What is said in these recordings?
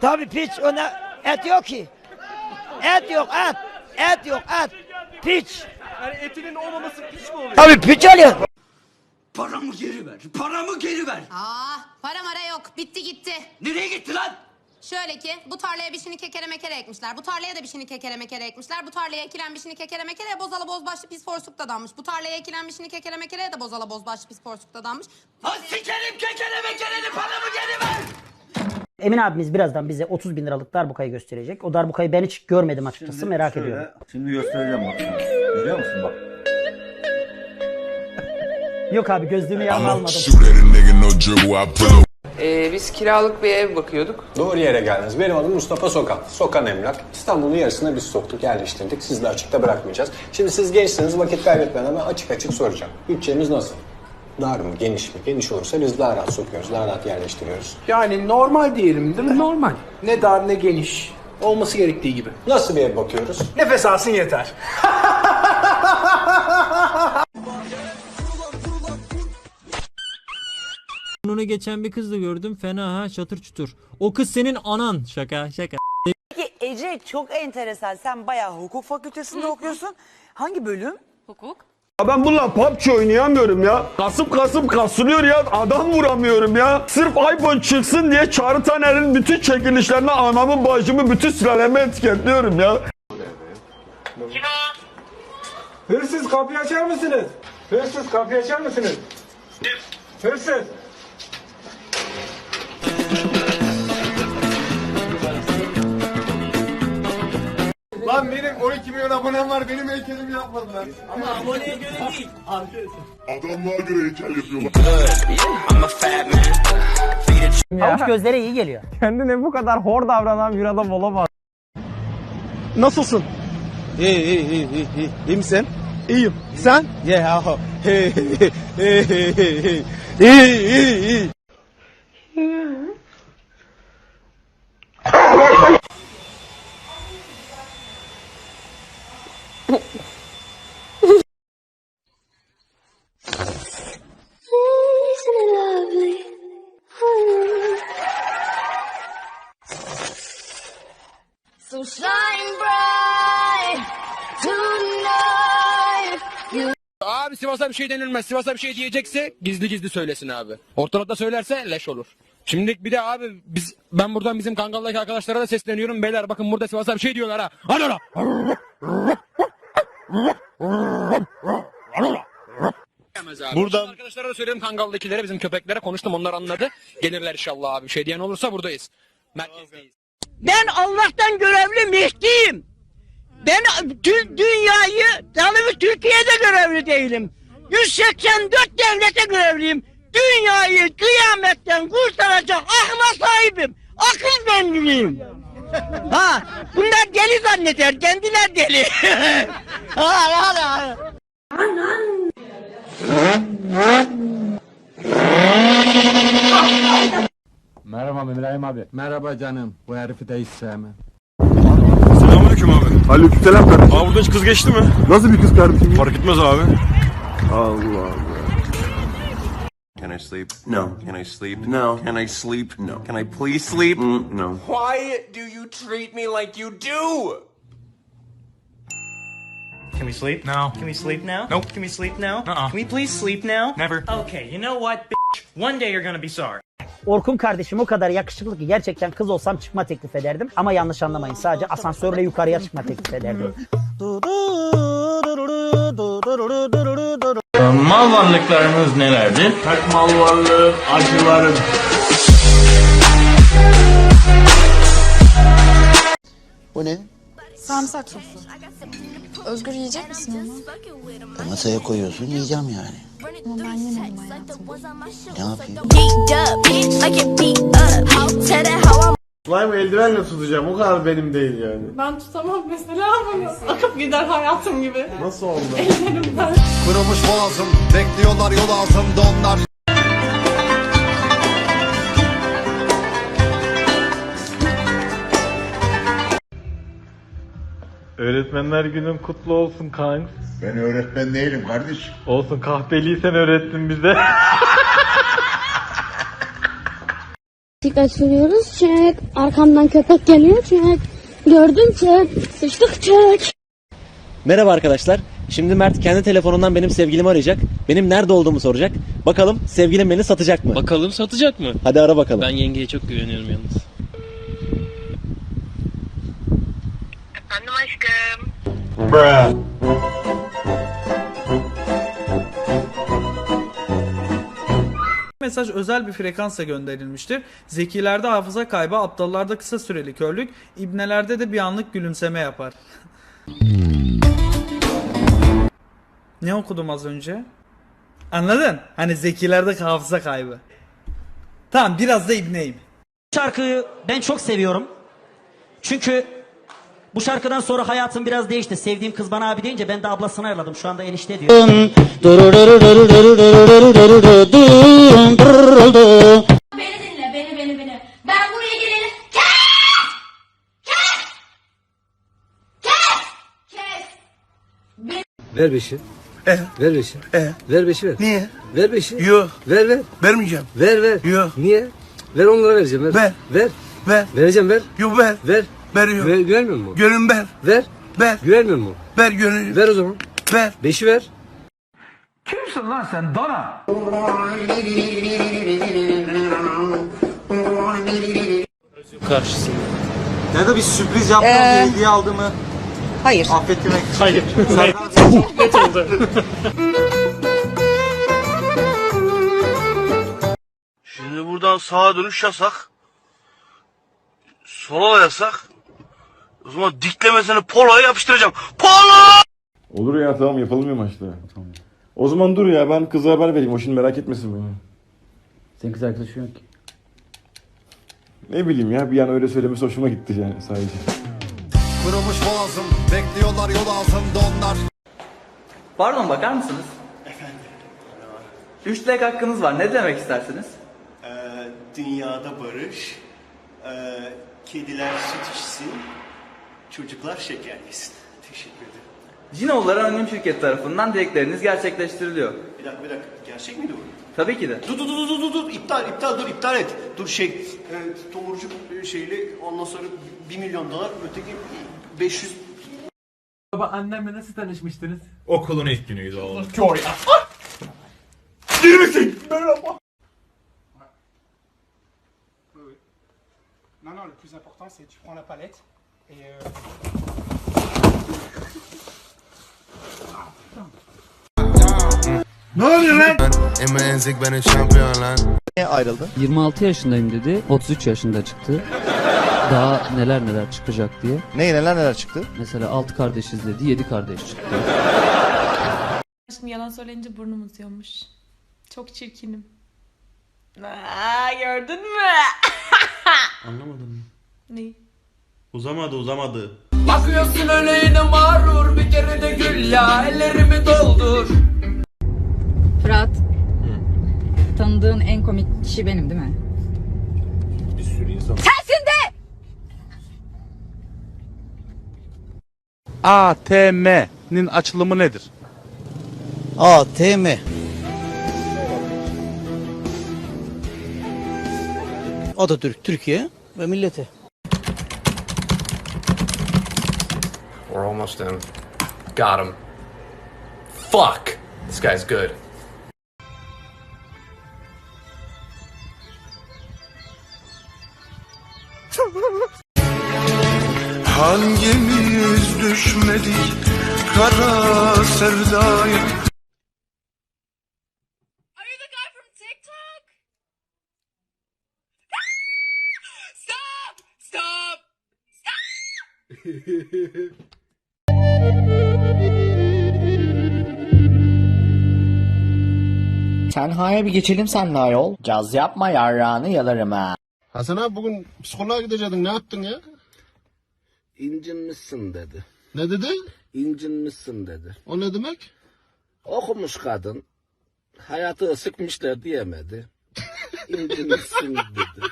Tabii piç ona et yok ki. Et yok et. Et yok et. Piç. Yani etinin olmaması piç mi oluyor? Tabii piç oluyor. Paramı geri ver. Paramı geri ver. Aa, para mara yok. Bitti gitti. Nereye gitti lan? Şöyle ki bu tarlaya bir şini kekere mekere ekmişler. Bu tarlaya da bir şini kekere mekere ekmişler. Bu tarlaya ekilen bir şini kekere mekere bozala bozbaşlı pis porsuk da danmış. Bu tarlaya ekilen bir şini kekere mekere de bozala bozbaşlı pis porsuk da danmış. Ha sikerim kekere mekereni paramı geri ver. Emin abimiz birazdan bize 30 bin liralık darbukayı gösterecek. O darbukayı ben hiç görmedim açıkçası merak Şöyle, ediyorum. Şimdi göstereceğim bak sana. Görüyor musun bak. Yok abi gözlüğümü yanına almadım. Ee, biz kiralık bir ev bakıyorduk. Doğru yere geldiniz. Benim adım Mustafa Sokan. Sokan Emlak. İstanbul'un yarısına biz soktuk, yerleştirdik. Sizi de açıkta bırakmayacağız. Şimdi siz gençsiniz, vakit kaybetmeden ben açık açık soracağım. Bütçemiz nasıl? Dar mı, geniş mi? Geniş olursa biz daha rahat sokuyoruz, daha rahat yerleştiriyoruz. Yani normal diyelim değil mi? Normal. Ne dar ne geniş. Olması gerektiği gibi. Nasıl bir ev bakıyoruz? Nefes alsın yeter. Onu geçen bir kızla gördüm. Fena ha çatır çutur. O kız senin anan. Şaka şaka. Peki Ece çok enteresan. Sen bayağı hukuk fakültesinde okuyorsun. Hangi bölüm? Ben bununla PUBG oynayamıyorum ya. Kasıp kasıp kasılıyor ya. Adam vuramıyorum ya. Sırf iPhone çıksın diye Çağrı Taner'in bütün çekilişlerine anamı bacımı bütün sülalemi etiketliyorum ya. Hırsız kapıyı açar mısınız? Hırsız kapıyı açar mısınız? Hırsız. Lan benim 12 milyon abonem var. Benim heykelimi yapmadılar. Adamlar göre heykel yapıyorlar. Havuç gözlere iyi geliyor. Kendine bu kadar hor davranan bir adam olamaz. Nasılsın? İyi iyi iyi iyi iyi. İyi misin? İyiyim. Sen? Yeah. Hey hey hey hey hey. İyi iyi iyi. Abi Sivas'a bir şey denilmez. Sivas'a bir şey diyecekse gizli gizli söylesin abi. Ortalıkta söylerse leş olur. Şimdi bir de abi biz ben buradan bizim Kangal'daki arkadaşlara da sesleniyorum. Beyler bakın burada Sivas'a bir şey diyorlar ha. Hadi. Buradan arkadaşlara da söyledim Kangal'dakilere bizim köpeklere konuştum onlar anladı. Gelirler inşallah abi. Bir şey diyen olursa buradayız. Merkezdeyiz. Ben Allah'tan görevli Mehdi'yim. Ben tüm dünyayı, yalnız Türkiye'de görevli değilim. 184 devlete görevliyim. Dünyayı kıyametten kurtaracak akla sahibim. Akıl benliğim. ha, bunlar deli zanneder. Kendiler deli. ha, ha, ha. Merhaba İbrahim abi. Merhaba canım. Bu herifi de hiç sevmem. Selamünaleyküm abi. Aleykümselam kardeşim. Aa buradan hiç kız geçti mi? Nasıl bir kız kardeşim? Fark etmez abi. Allah Allah. Can I sleep? No. Can I sleep? No. Can I sleep? No. Can I please sleep? no. Why do you treat me like you do? Can we sleep? No. Can we sleep now? Nope. Can we sleep now? Uh-uh. Can we please sleep now? Never. Okay, you know what, bitch? One day you're gonna be sorry. Orkun kardeşim o kadar yakışıklı ki gerçekten kız olsam çıkma teklif ederdim. Ama yanlış anlamayın sadece asansörle yukarıya çıkma teklif ederdim. Mal varlıklarımız nelerdir? Tek mal varlığı acılarım. Bu ne? Sarımsak sosu. Özgür yiyecek misin onu? Masaya koyuyorsun yiyeceğim yani. Ama ben yemedim hayatım. Ne yapayım? Slime eldivenle tutacağım. O kadar benim değil yani. Ben tutamam mesela bunu. Akıp gider hayatım gibi. Nasıl oldu? Ellerimden. Kırılmış boğazım. Bekliyorlar yol altında Öğretmenler günün kutlu olsun kanks. Ben öğretmen değilim kardeş. Olsun kahpeliği sen öğrettin bize. bisiklet sürüyoruz. Çek. Arkamdan köpek geliyor. Çek. Gördüm çek. Sıçtık çek. Merhaba arkadaşlar. Şimdi Mert kendi telefonundan benim sevgilimi arayacak. Benim nerede olduğumu soracak. Bakalım sevgilim beni satacak mı? Bakalım satacak mı? Hadi ara bakalım. Ben yengeye çok güveniyorum yalnız. Mesaj özel bir frekansla gönderilmiştir. Zekilerde hafıza kaybı, aptallarda kısa süreli körlük, ibnelerde de bir anlık gülümseme yapar. ne okudum az önce? Anladın? Hani zekilerde hafıza kaybı. Tamam biraz da ibneyim. şarkıyı ben çok seviyorum. Çünkü bu şarkıdan sonra hayatım biraz değişti. Sevdiğim kız bana abi deyince ben de ablasını ayarladım. Şu anda enişte diyor. Beni dinle beni beni beni. Ben buraya geleni kes! Kes! Kes! Kes! Ver beşi. Ver beşi. Ver beşi ver. Niye? Ver beşi. Yok. Ver ver. Vermeyeceğim. Ver ver. Yok. Niye? Ver onlara vereceğim. Ver. Ver. Ver. Ver. Vereceğim ver. Yok ver. Ver. Veriyor. Ver, güvenmiyor musun? Gönlüm ver. Ver. Ver. Güvenmiyor musun? Ver gönlüm. Ver o zaman. Ver. Beşi ver. Kimsin lan sen dana? Karşısında. Ya da bir sürpriz yaptım Ee, hediye aldığımı Hayır. affettirmek için. Hayır. Net oldu. Şimdi buradan sağa dönüş yasak. Sola da yasak. O zaman diklemesini poloya yapıştıracağım. Polo! Olur ya tamam yapalım ya maçta. O zaman dur ya ben kıza haber vereyim o şimdi merak etmesin beni. Senin kız arkadaşın yok ki. Ne bileyim ya bir an öyle söylemesi hoşuma gitti yani sadece. Kırılmış boğazım. Bekliyorlar yol altında onlar. Pardon bakar mısınız? Efendim. 3 dilek hakkınız var. Ne demek istersiniz? dünyada barış. kediler süt içsin. Çocuklar şeker yesin. Teşekkür ederim. Cinoğullar Anonim Şirket tarafından dilekleriniz gerçekleştiriliyor. Bir dakika bir dakika. Gerçek miydi bu? Tabii ki de. Dur dur dur dur dur dur iptal iptal dur iptal et. Dur şey e, tomurcuk e, şeyli ondan sonra 1 milyon dolar öteki 500 Baba annemle nasıl tanışmıştınız? Okulun ilk günüydü oğlum. Non, non, le plus important, c'est tu prends la palette et... Ne oluyor lan? Niye ayrıldı? 26 yaşındayım dedi. 33 yaşında çıktı. Daha neler neler çıkacak diye. Ne neler neler çıktı? Mesela 6 kardeşiz dedi. 7 kardeş çıktı. Şimdi yalan söyleyince burnum uzuyormuş. Çok çirkinim. Aa, gördün mü? Anlamadım. Neyi? Uzamadı uzamadı. Bakıyorsun öyle yine mağrur bir kere de gül ya ellerimi doldur. Fırat. Tanıdığın en komik kişi benim değil mi? Bir sürü insan. Sensin de! ATM'nin açılımı nedir? ATM. Atatürk, Türkiye ve milleti. We're almost in. Got him. Fuck. This guy's good. Düşmedik kara sevdaya? Tenhaya bir geçelim senle ayol. Caz yapma yarrağını yalarım ha. Hasan abi bugün psikoloğa gidecektin ne yaptın ya? İncinmişsin dedi. Ne dedi? İncinmişsin dedi. O ne demek? Okumuş kadın. Hayatı sıkmışlar diyemedi. İncinmişsin dedi.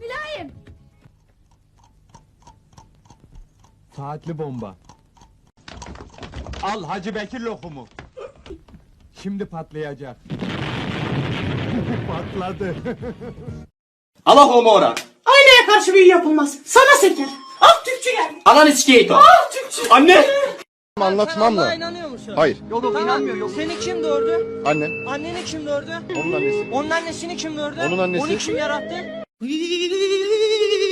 Mülayim. Saatli bomba. Al Hacı Bekir lokumu. Şimdi patlayacak. Patladı. Allah homora. Aynaya karşı büyü yapılmaz. Sana seker. Ah Türkçü geldi. Anan iskeyto. Ah Türkçü. Anne. Anlatmam Allah'a da. inanıyor musun? Hayır. Yok yok inanmıyor yok. Seni kim doğurdu? Annem. Anneni kim doğurdu? Onun annesi. Onun annesini kim doğurdu? Onun annesi. Onu kim yarattı?